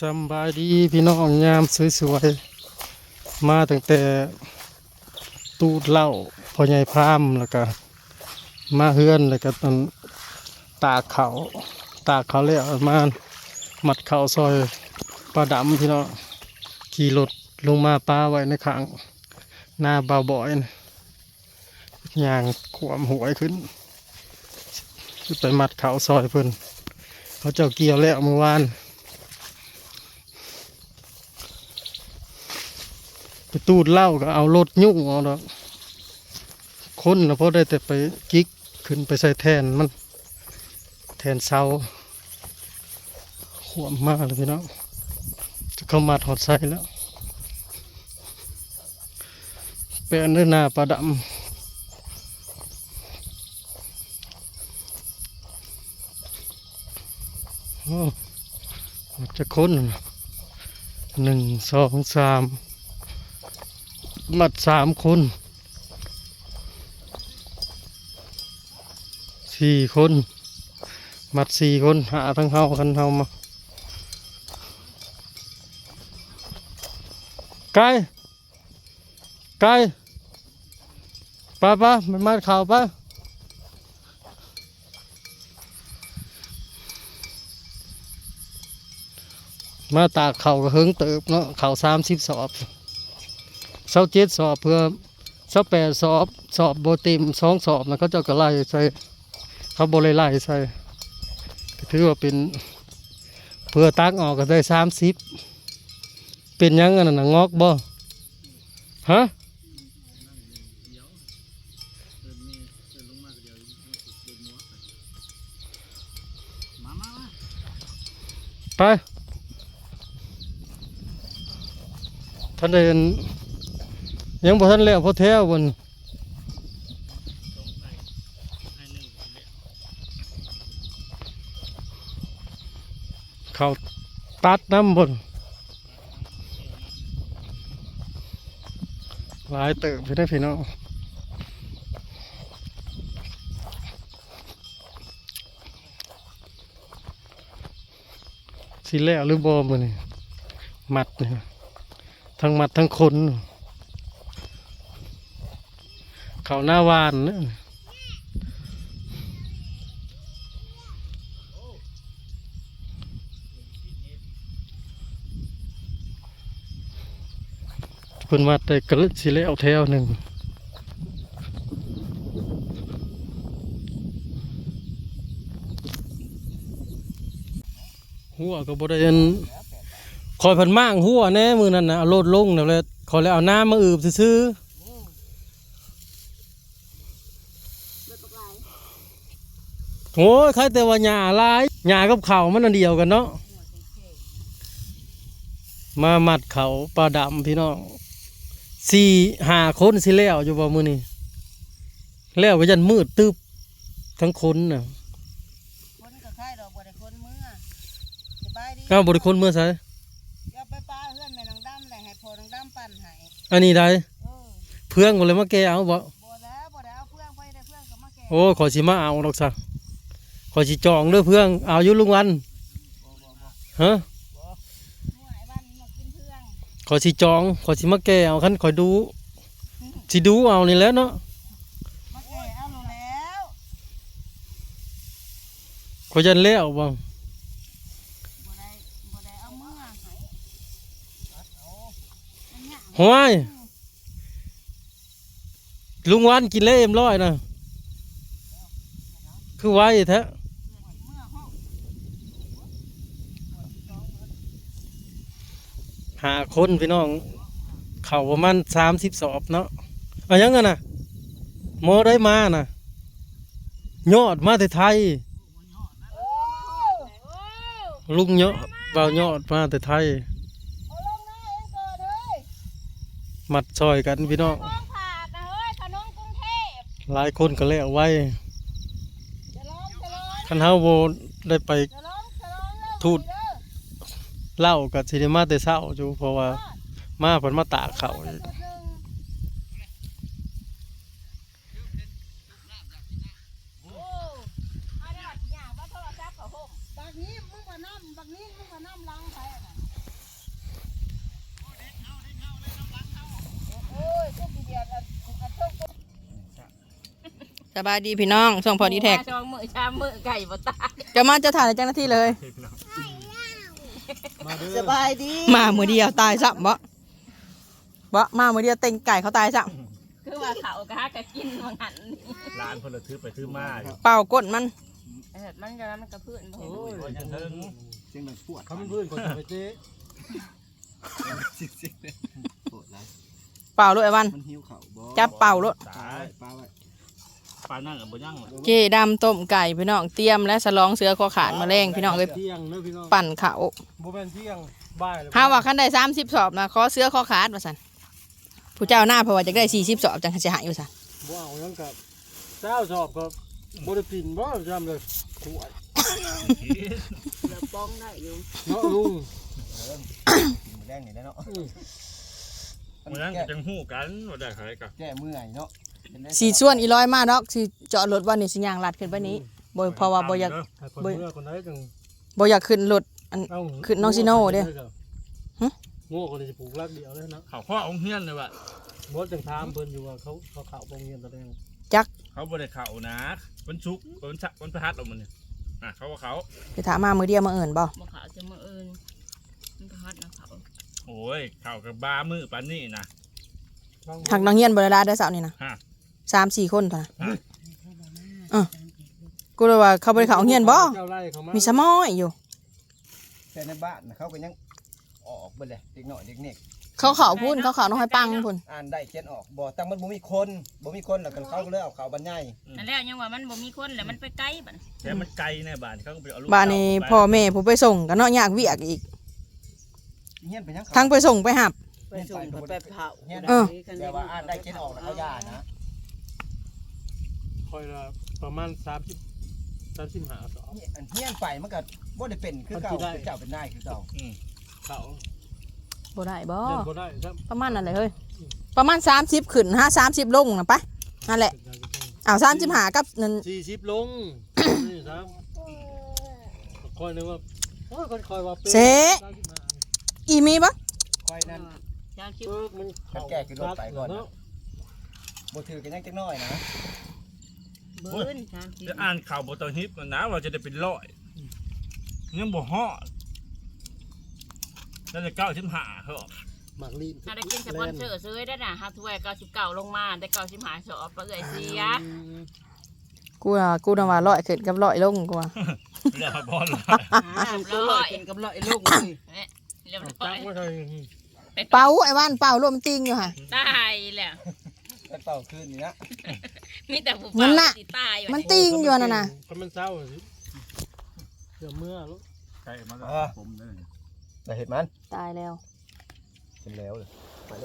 สบายดีพี่น้องยามสวยๆมาตั้งแต่ตูดเหล้าพ่อใหญ่พรามแล้วก็มาเฮือนแล้วก็ตอนตากเขาตากเขาแล้วมาหมัดเขาซอยปลาดำพี่น้องขี่รถลงมาปลาไว้ในขังหน้าเบาบ่อยนะยางขวามหวยขึ้นไปหมัดเขาซอยเพิ่นเขาเจ้าเกี่ยวแล้วเมื่อวาน ไปตูดเหล้าก็เอารถยุ่งเอาดอกคนนะเพราะได้แต่ไปกิกขึ้นไปใส่แทนมัน แทนเสาขวมมากเลยพี่น้องจะเข้ามาถอดใส่แล้วเป็นเนื้อหน้าปลาดำโอ้จะค้นหนึ่งสองสาม มัดสามคนสี่คน มัดสี่คนหาทั้งเฮาคันเฮามาไก่ไก่ป้าป้ามันมัดข่าวป้ามาตากเข่าก็เฮิงเติบเนาะเข่าสามสิบสอบ เสาเจ็ดสอบเพื่อเสาแปดสอบสอบโบติมสองสอบนะเขาเจะก็ไล่ใส่เขาโบริไล่ใส่ถือว่าเป็นเพื่อตักออกก็ได้สามสิบเป็นยังไงนะงอกบ่ฮะไปท่านเดิน ยังบ่ทันแล้วพอแท้บนเขาตัดน้ำบนหลายเติบไปได้อพี่น้องสิแล้วหรือบ่มือนี่มัดนี่ทั้งมัดทั้งคน เขาหน้าวานเนะเพิ่นมาแต่กระลึกสิแล้วแถวหนึ่งหัวก็บ่ได้อันคอยพันม่างหัวแน่มือนั่นนะเอาโลดลงแล้วเลยขอยเลยเอาน้ำมาอืบซื้อ โอ้ยใครแต่ว่าหญ้าหลายหญ้ากับเขาวมันอันเดียวกันเนาะมามัดเขาปลาดำพี่น้องสี่ห้าคนสิแล้วอยู่บ่มือนี่แล้วไปยันมืดตึบทั้งคนน่ะคนก็ใช่ดอกบ่ได้คนเมื่อสบายดีก้าวบริคนเมื่อไสอย่าไปป้าเพื่อนแม่นางดำแหละให้พ่อนางดำปั่นให้อันนี้ได้เออเพื่อนก็เลยมาแกเอาบ่บ่แล้วบ่ได้เอาเพื่อนไปได้เพื่อนก็มาแก่โอ้ขอสิมาเอาดอกซะ ขอสิจองเด้อเพื่อนเอาอยู่ลุงวันฮะหน่วยบ้านนี้มากินเพื่อนขอสิจองขอสิมาแกเอาคันขอยดูสิดูเอานี่แหล้วเนาะมาแก่เอาหนูแล้วขอยยันแล้วบ่บ่ได้บ่ได้เอาเมื่อให้มันยากห้วยลุงวันกินแล้วเอ็มร้อยนะคือไว้แท้ เมื่อห้อง หาคนพี่น้อง เข่าประมาณสามสิบสอบเนาะเอายังไงนะโมได้มานะยอดมาแต่ไทย ลุงเยอะเบายอดมาแต่ไทยหมัดซอยกันพี่น้องหลายคนก็แล้วไว้คันเฮาโบได้ไปทูด เล่ากับสิริมาแต่เศร้าจูเพราะว่ามาผลมาตากเขาสบายดีพี่น้องส่งพอดีแท็ก จองมือชามมือไก่บ่ตายจะมาจะถ่ายในเจ้าหน้าที่เลย สบายดีมามือเดียวตายซ้ำบ่บ่มามือเดียวเต็งไก่เขาตายซ้คือว่าเขากะกะกินว่างั้นนี่ร้านคนละทือไปทือมาอยู่ำเป่าก้นมัน เออมันจะมันกระเพื่อนบ่โอ้ยคนยังเทิงเสียงมันปวดเขาเป็นเพื่อนคนจะไปเจ๊สิสิปวดไรเป่าด้วยไอ้วัน มันหิวเข่าบ่จับเป่ารถปลาตายไว้ปลาไว้ ปลานั่งกับบ่ยั่งเลยเจดำต้มไก่พี่น้องเตรียมและสลองเสือคอขาดมาแรงพี่น้องเลยเที่ยงเนอะพี่น้องปั่นเขาโบแมนเที่ยงบ่ายเลยห้าว่าคันได้สามสิบสอบนะขอเสือคอขาดมาสันผู้เจ้าหน้าเพราะว่าจะได้สี่สิบสอบจังจะหายอยู่สันบ่เอายังกับเจ้าสอบกับบริกินบ่จำเลยขวดเดี๋ยวป้องได้อยู่เนาะลุงแดงนี่แหละเนาะอืมมันนั่งจังหู้กันว่าได้ใครกันแก้เมื่อยเนาะเป็นได้ สีส่วนอีร้อยมาดอกสีเจาะรถวันนี้สิยางลัดขึ้นไปนี้บ่เพราะว่าบ่อยากให้คนเมื่อคนไหนจังบ่อยากขึ้นรถอันเอ้าขึ้นน้องซิโน่เด้อหึโง่คนนี้จะปลูกรักเดียวเลยนะเขาข้อองเฮียนเลยว่ะบดจังถามเพิ่นอยู่ว่าเขาเขาเข้าโรงเรียนตะแดงเขาบ่ได้เข่านะวันชุกร์วันชักวันพฤหัสเอามันเนี่ยอะเขาว่าเขาไปถามมามือเดียวมาเอิ่นบ่บ่ขาวจะมาเอิญมันก็ฮัดนะเขาโอ้ยเข่ากับบามือปานนี่นะหักน้องเฮียนบริลาได้อเสาวนี่นะฮะ สามสี่คนเท่านั้นอะกูเลยว่าเขาบริเขาเฮียนบ่เจ้าไล่เขามามีสมอยอยู่ แต่ในบ้านน่ะเขาก็ยังออกเบ่เลยเด็กหน่อยเด็กเน็กเขาเขาพูนเขาเขาน้องให้ปังพูนอ่านได้เขียนออกบ่แต่มันบ่มีคนบ่มีคนแล้วกันเขาก็เลยเอาเขาบรรยายนั่นแหละยังว่ามันบ่มีคนแล้วมันไปไกลบัดแต่มันไกลแน่บ้านเขาก็ไปเอาลูกบ้านนี้พ่อแม่ผู้ไปส่งกันเนาะยากเวียกอีกเฮียนไปยังเขาทั้งไปส่งไปหับไปส่งไปเผาเฮียนเออแต่ว่าอ่านได้เขียนออกแล้วเขาย่านะ คอยละประมาณสามสิบสามสิบห้าสอบอันเฮียนไปมันก็บ่ได้เป็นคือเก่ามันสิได้คือเจ้าเป็นนายคือเก่าเขาบ่ได้บ่เรียนบ่ได้ครับประมาณนั้นเลยเฮ้ยประมาณสามสิบขึ้นห้าสามสิบลงนะไปะนั่นแหละเอาสามสิบหากับนั่นสี่สิบลงนี่ครับคอยนึกว่าโอ้ยคอยว่าเป็นเสอีมีปะคอยนั้นจางคิวเออมันเข้ามันแก้ขึ้นรถไปก่อนนะเาะบ่ถือกันยังจักหน้อยนะ เบิ้นจางคิวจะอ่านข่าวบตองฮิปมันนะว่าจะได้เป็นร้อยยังบ่ฮอดนั่นจะเก้าชิมหาเขาบอกหมากลีนถ้าได้กินสปอนเซอร์ซื้อได้น่ะฮัถ้วย99ลงมาได้95สอบบ่เอ้ยเสียกูน่ะกูน่ะว่าร้อยขึ้นกับร้อยลงกูว่าเรียกว่าบอลเลยอ่าก็ลอยเป็นกับลอยลูกเลยเรียบร้จัอกยไม่เคยเป่าไอ้วันเป่ารวมนติงอยู่ค่ะตายแล้ว ไปเป่าคืนนี่นะมีแต่ผู้มันเฝ้าน่ะสิตายอยู่มันติงอยู่นั่นน่ะก็มันเศร้าสิเดี๋ยวเมื่อลูกไก่มาแล้วผมเลยแต่เห็ดมันตายแล้ว เป็นแล้วเลย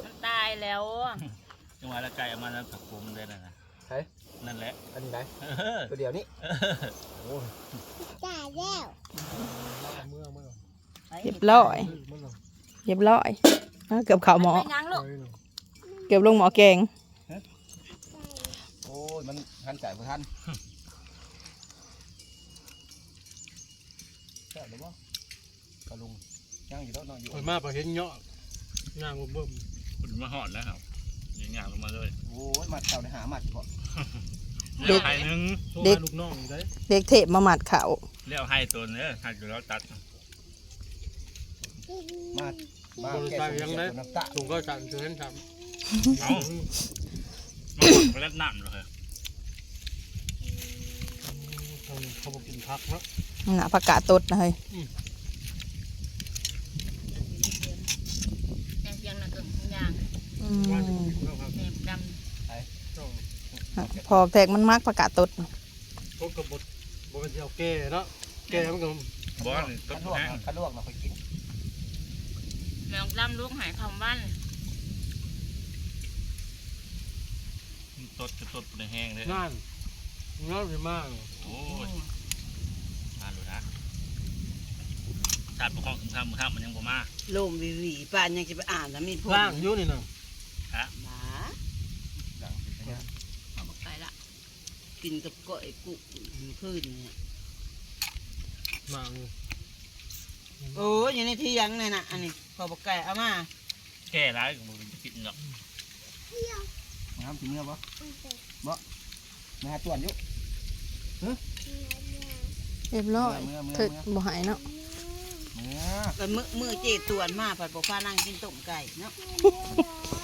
มันตายแล้วจังหวะละไก่เอามาแล้วกับผมเลยนะนะใช่นั่นแหละอันนี้ไหนเออตัวเดียวนี้โอ้ยเมื่อเมื่อเรียบร้อยเมื่อเรียบร้อยอะเกือบเข่าหมอ ไปยังลูกเกือบลงหมอแกงโอ้ ยมันทันใจบ่ทันใช่หรือเปล่ากระลุงย่างอยู่แล้วนอนอยู่คอยมาพอเห็นเงาะย่างเบิ่มคุณมาหอดแล้วครับยิงยางลงมาเลยโอ้ยมัดเจ้าได้หามัดก่อนเลี้ยวไห้หนึ่งโทรหาลูกน้องอยู่ได้เด็กเทพมาหมัดเขาเลี้ยวไห้ตัวเนี้ยหักอยู่แล้วตัดมามาแก้ตัวน้ำตาถุงก็สั่นเชิญครับเอามันไปเล่นน้ำเลย เขาบอกกินพักเนาะน่ะผักกาดตดนะเฮ้ยแกงเพียงน่ะเกินทุกอย่างอืว่าจะมกินข้าวครับแม่ดำพอแทกมันมักผักกาดตดพบกับบทบทเป็นเจียวแก่เนาะแก่มันก็บอสต้ขันนลวกแห้งขันลวกเราไปกินแมงดำลูกหายคำวันต้นจะต้นเป็นแห้งเลยงา นงานสิมากโอ้ยมาดูนะชาติปกครองสงครามมือห้ามมันยังบ่มาลมวิวีป่านยังจะไปอ่านแล้วมีพวกล่างอยู่นี่นะหมาเอาบอกไปละกินกับก้อยกุพื้นเนี่ยมางโอ้ยอยู่ในที่ยังเนี่ยนะอันนี้พอบอกไก่เอามาแก่ร้ายของมึงจะกินหรอกน้ำถึงเนื้อปะม มาหาตวนอยู่เรียบร้อยเมื่อเมื่อเถิดเมื่อบ่หายเนาะเมื่อแล้วมือมือเจตวนมาผัดบ่พานั่งกินต้มไก่เนาะ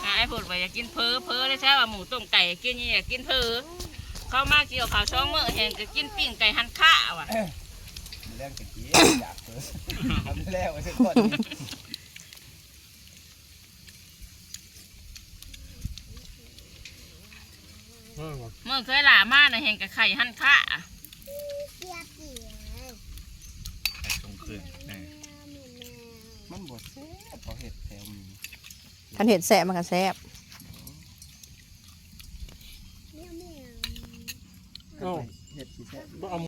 อะไอ้พูดว่าอยากกินเพอเพอได้ใช่ว่าหมูต้มไก่กินนี่อยากกินเพอเข้ามาเกี่ยวข่าวช่องเมื่อแห่งก็กินปิ้งไก่หันข้าว่ะเรื่องตะกี้อยากเพิ่ทำแล้วไอ้เส้นก่อน เออว่ะเมื่อเคยหลามาในะแห่งกับไข่หันข้าไปส่งคืนเออมันบดแซ่บพอเห็ดแถวมีคันเห็ดแสบมันก็แสบเอ้าเห็ดสีแซ่บบ่เอา